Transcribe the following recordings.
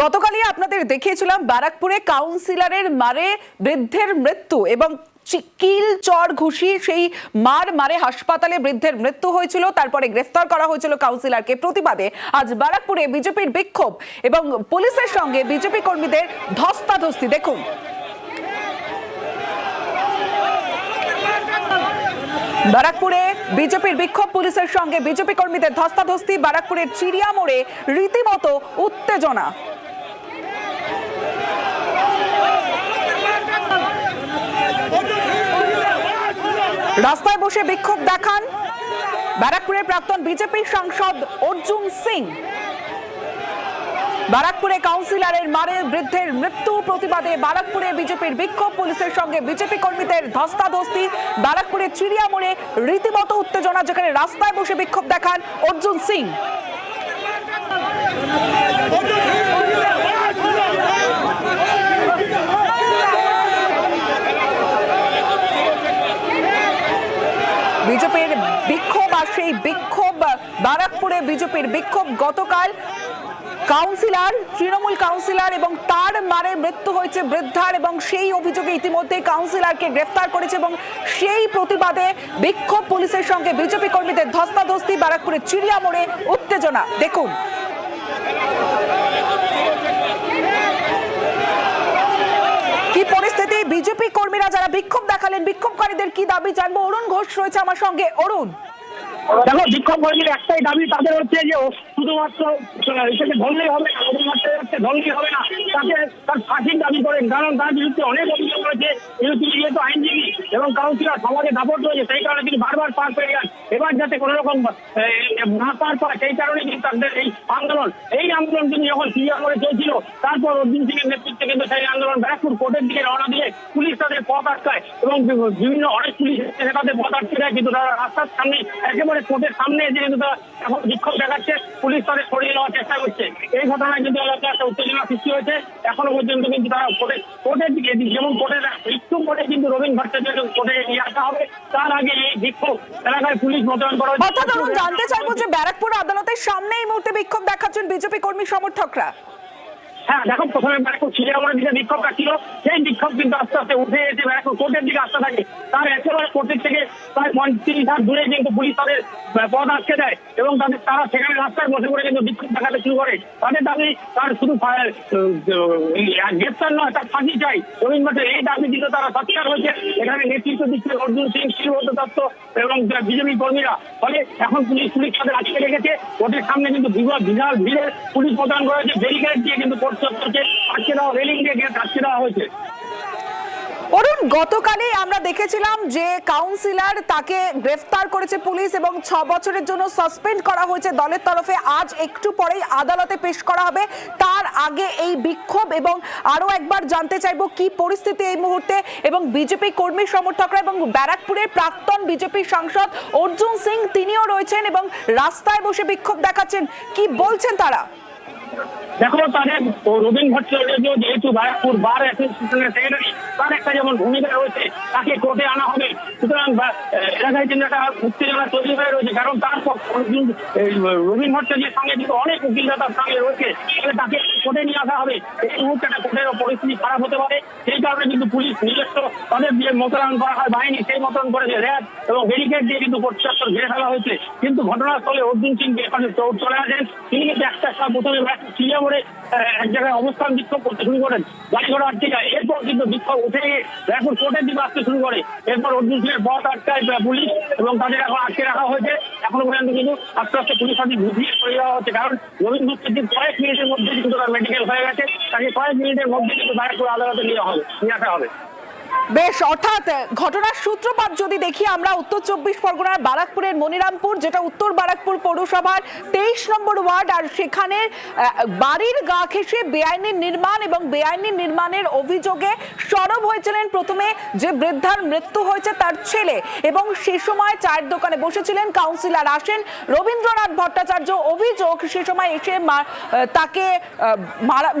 গতকালই আপনাদের দেখিয়েছিলাম ব্যারাকপুরে কাউন্সিলরের মারে বৃদ্ধের মৃত্যু এবং কিল চর ঘুষি সেই মার মারে হাসপাতালে বৃদ্ধের মৃত্যু হয়েছিল, তারপরে গ্রেফতার করা হয়েছিল কাউন্সিলরকে। প্রতিবাদে আজ ব্যারাকপুরে বিজেপির বিক্ষোভ এবং পুলিশের সঙ্গে বিজেপি কর্মীদের ধস্তাধস্তি। দেখুন। ব্যারাকপুরে বিজেপির বিক্ষোভ, পুলিশের সঙ্গে বিজেপি কর্মীদের ধস্তাধস্তি। ব্যারাকপুরের চিড়িয়া মোড়ে রীতিমতো উত্তেজনা। রাস্তায় বসে বিক্ষোভ দেখান। ব্যারাকপুরের প্রাক্তন বিজেপি সাংসদ অর্জুন সিং। ব্যারাকপুরে কাউন্সিলরের মারে বৃদ্ধের মৃত্যু প্রতিবাদে বারাকপুরে বিজেপির বিক্ষোভ, পুলিশের সঙ্গে বিজেপি কর্মীদের ধস্তাধস্তি। ব্যারাকপুরে চিড়িয়া মোড়ে রীতিমতো উত্তেজনা, যেখানে রাস্তায় বসে বিক্ষোভ দেখান অর্জুন সিং। বিক্ষোভ আর সেই বিক্ষোভ বারাকপুরে বিজেপির বিক্ষোভ গতকাল। কাউন্সিলর, তৃণমূল কাউন্সিলর এবং তার মারে মৃত্যু হয়েছে বৃদ্ধার এবং সেই অভিযোগে ইতিমধ্যে কাউন্সিলরকে গ্রেফতার করেছে এবং সেই প্রতিবাদে বিক্ষোভ পুলিশের সঙ্গে বিজেপি কর্মীদের ধস্তাধস্তি ব্যারাকপুরের চিড়িয়া মোড়ে উত্তেজনা। দেখুন কি পরিস্থিতি বিজেপি কর্মীরা যারা বিক্ষোভ দেখালেন, বিক্ষোভকারীদের কি দাবি জানব? অরুণ ঘোষ রয়েছে আমার সঙ্গে। অরুণ। দেখো বিক্ষোভ কর্মীর একটাই দাবি, তাদের হচ্ছে যে শুধুমাত্র এটাকে ধরলেই হবে না শুধুমাত্র ধরলেই হবে না, তাকে তার ফাঁসির দাবি করেন কারণ তার বিরুদ্ধে অনেক অভিযোগ রয়েছে যেহেতু তিনি যেহেতু আইনজীবী এবং কাউন্সিলর সমাজে দাপট রয়েছে, সেই কারণে তিনি বারবার পার পেয়ে যান। এবার যাতে কোনো রকম না পার পায়, সেই কারণে কিন্তু তাদের এই আন্দোলন এই আন্দোলন তিনি যখন ক্রিয়া করে চলছিল, তারপর অর্জুন সিংয়ের নেতৃত্বে কিন্তু সেই আন্দোলন ব্যারাকপুর কোর্টের দিকে রওনা দিয়ে পুলিশ তাদের পথ আটকায় এবং বিভিন্ন অনেক পুলিশ তাদের পথ আটকে দেয়, কিন্তু তারা রাস্তার সামনে একেবারে কোর্টের সামনে এসে কিন্তু তারা এখন বিক্ষোভ দেখাচ্ছে, পুলিশ তাদের সরিয়ে নেওয়ার চেষ্টা করছে। এই ঘটনায় কিন্তু এলাকায় একটা উত্তেজনা সৃষ্টি হয়েছে। এখনও পর্যন্ত কিন্তু তারা কোর্টে কোর্টের দিকে যেমন কোর্টের একটু পরে কিন্তু রবীন্দ্র ভট্টাচার্য কোর্টে নিয়ে আসা হবে। তার আগে এই বিক্ষোভ এলাকায় পুলিশ মোতায়েন করা হয়েছে। জানতে চাইব যে ব্যারাকপুর আদালতের সামনে এই মুহূর্তে বিক্ষোভ দেখাচ্ছেন বিজেপি কর্মী সমর্থকরা। হ্যাঁ দেখো প্রথমে ব্যারাকপুর চিড়িয়ামোড়ের দিকে বিক্ষোভটা ছিল। সেই বিক্ষোভ কিন্তু আস্তে আস্তে উঠে এসে ব্যারাকপুর কোর্টের দিকে আসতে থাকে। তার একেবারে কোর্টের থেকে প্রায় পঁয়ত্রিশ হাত দূরে কিন্তু পুলিশ তাদের পথ আটকে দেয় এবং তাদের তারা সেখানে রাস্তায় বসে পড়ে কিন্তু বিক্ষোভ দেখাতে শুরু করে। তাদের দাবি তার শুধু গ্রেপ্তার নয়, তার ফাঁসি চাই। রবীন্দ্র এই দাবি দিতে তারা সৎকার হয়েছে। এখানে নেতৃত্ব দিচ্ছে অর্জুন সিং শিবব্রত দত্ত এবং বিজেপি কর্মীরা। ফলে এখন পুলিশ পুলিশ তাদের আটকে রেখেছে। কোর্টের সামনে কিন্তু বিশাল বিশাল ভিড়ে পুলিশ মোতায়েন করা হয়েছে ব্যারিকেড দিয়ে কিন্তু গতকালই আমরা দেখেছিলাম যে কাউন্সিলর তাকে গ্রেফতার করেছে পুলিশ এবং ছ বছরের জন্য সাসপেন্ড করা হয়েছে দলের তরফে। আজ একটু পরেই আদালতে পেশ করা হবে। তার আগে এই বিক্ষোভ এবং আরও একবার জানতে চাইব কি পরিস্থিতি এই মুহূর্তে এবং বিজেপি কর্মী সমর্থকরা এবং ব্যারাকপুরের প্রাক্তন বিজেপি সাংসদ অর্জুন সিং তিনিও রয়েছেন এবং রাস্তায় বসে বিক্ষোভ দেখাচ্ছেন। কি বলছেন তারা? দেখো তাদের রবীন ভট্টাচার্য যেহেতু ব্যারাকপুর বার অ্যাসোসিয়েশনের সেক্রেটারি, তার একটা যেমন ভূমিকা রয়েছে, তাকে কোর্টে আনা হবে। সুতরাং এলাকায় কিন্তু একটা উত্তেজনা তৈরি হয়ে রয়েছে, কারণ তার রবীন ভট্টাচার্যের সঙ্গে কিন্তু অনেক উকিলরা তার সঙ্গে রয়েছে ফলে তাকে কোর্টে নিয়ে আসা হবে। এই মুহূর্তে একটা কোর্টের পরিস্থিতি খারাপ হতে পারে, সেই কারণে কিন্তু পুলিশ নিজস্ব তাদের যে মোতায়েন করা হয় বাহিনী, সেই মোতায়েন করেছে র্যাব এবং ব্যারিকেড দিয়ে কিন্তু কোর্ট চত্বর ঘিরে ফেলা হয়েছে। কিন্তু ঘটনাস্থলে অর্জুন সিং এখানে চলে আসেন। তিনি কিন্তু একটা প্রথমে চিড়িয়া এক জায়গায় অবস্থান বিক্ষোভ করতে শুরু করেন। গাড়ি ঘোড়া আটকে এরপর কিন্তু বিক্ষোভ উঠে এখন কোর্টের দিকে আসতে শুরু করে। এরপর অর্জুন সিং এর পথ আটকায় পুলিশ এবং তাদের এখন আটকে রাখা হয়েছে। এখনও পর্যন্ত কিন্তু আস্তে আস্তে পুলিশ তাদের বুঝিয়ে করে দেওয়া হচ্ছে। কারণ রবীন্দ্র মুখার্জির কয়েক মিনিটের মধ্যে কিন্তু তার মেডিকেল হয়ে গেছে। তাকে কয়েক মিনিটের মধ্যে কিন্তু ব্যারাকপুর আদালতে নিয়ে হবে, নিয়ে আসা হবে। বেশ, অর্থাৎ ঘটনার সূত্রপাত যদি দেখি, আমরা উত্তর চব্বিশ পরগনার বারাকপুরের মনিরামপুর, যেটা উত্তর বারাকপুর পৌরসভার তেইশ নম্বর ওয়ার্ড, আর সেখানে বাড়ির গা ঘেঁষে বেআইনি নির্মাণ এবং বেআইনি নির্মাণের অভিযোগে সরব হয়েছিলেন প্রথমে যে বৃদ্ধার মৃত্যু হয়েছে তার ছেলে এবং সে সময় চায়ের দোকানে বসেছিলেন, কাউন্সিলর আসেন রবীন্দ্রনাথ ভট্টাচার্য। অভিযোগ সে সময় এসে তাকে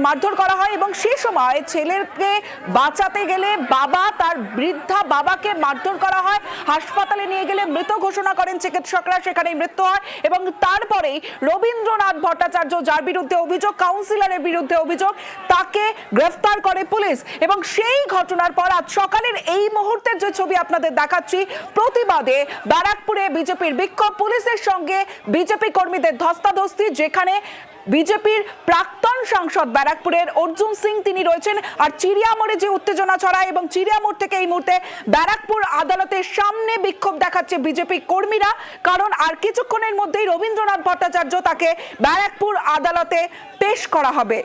মারধর করা হয় এবং সে সময় ছেলেকে বাঁচাতে গেলে বাবা মা তার বৃদ্ধা বাবাকে মারধর করা হয়। হাসপাতালে নিয়ে গেলে মৃত ঘোষণা করেন চিকিৎসকরা, সেখানেই মৃত্যু হয় এবং তারপরেই রবীন্দ্রনাথ ভট্টাচার্য, যার বিরুদ্ধে অভিযোগ কাউন্সিলরের বিরুদ্ধে অভিযোগ, তাকে গ্রেফতার করে পুলিশ এবং সেই ঘটনার পর আজ সকালের এই মুহূর্তের যে ছবি আপনাদের দেখাচ্ছি, প্রতিবাদে ব্যারাকপুরে বিজেপির বিক্ষোভ। পুলিশের সঙ্গে বিজেপি কর্মীদের ধস্তাধস্তি, যেখানে বিজেপির প্রাক্তন সাংসদ ব্যারাকপুরের অর্জুন সিং তিনি রয়েছেন। আর চিড়িয়ামোড়ে যে উত্তেজনা ছড়ায় এবং চিড়িয়ামোড় থেকে এই মুহূর্তে ব্যারাকপুর আদালতের সামনে বিক্ষোভ দেখাচ্ছে বিজেপি কর্মীরা। কারণ আর কিছুক্ষণের মধ্যেই রবীন্দ্রনাথ ভট্টাচার্য তাকে ব্যারাকপুর আদালতে পেশ করা হবে।